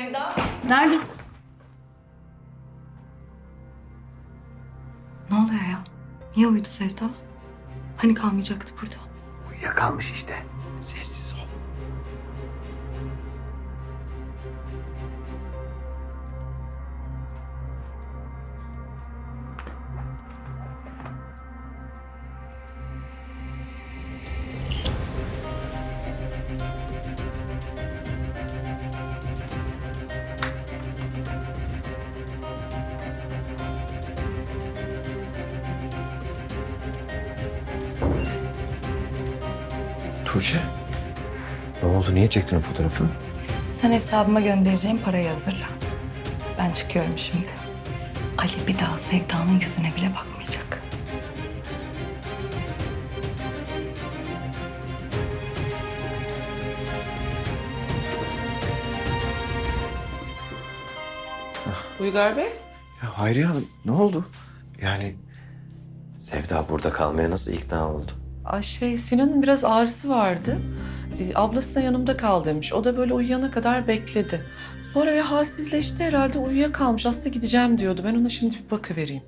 Sevda. Neredesin? Ne oluyor ya? Niye uyudu Sevda? Hani kalmayacaktı burada? Uyuyakalmış işte. Sessiz ol. Tuğçe. Ne oldu? Niye çektin o fotoğrafı? Sen hesabıma göndereceğim parayı hazırla. Ben çıkıyorum şimdi. Ali bir daha Sevda'nın yüzüne bile bakmayacak. Uygar Bey. Ya Hayriye Hanım ne oldu? Yani Sevda burada kalmaya nasıl ikna oldu? Ay şey Sinan'ın biraz ağrısı vardı. Ee, ablası da yanımda kal demiş. O da böyle uyuyana kadar bekledi. Sonra bir halsizleşti herhalde uyuyakalmış. Aslında gideceğim diyordu. Ben ona şimdi bir bakıvereyim.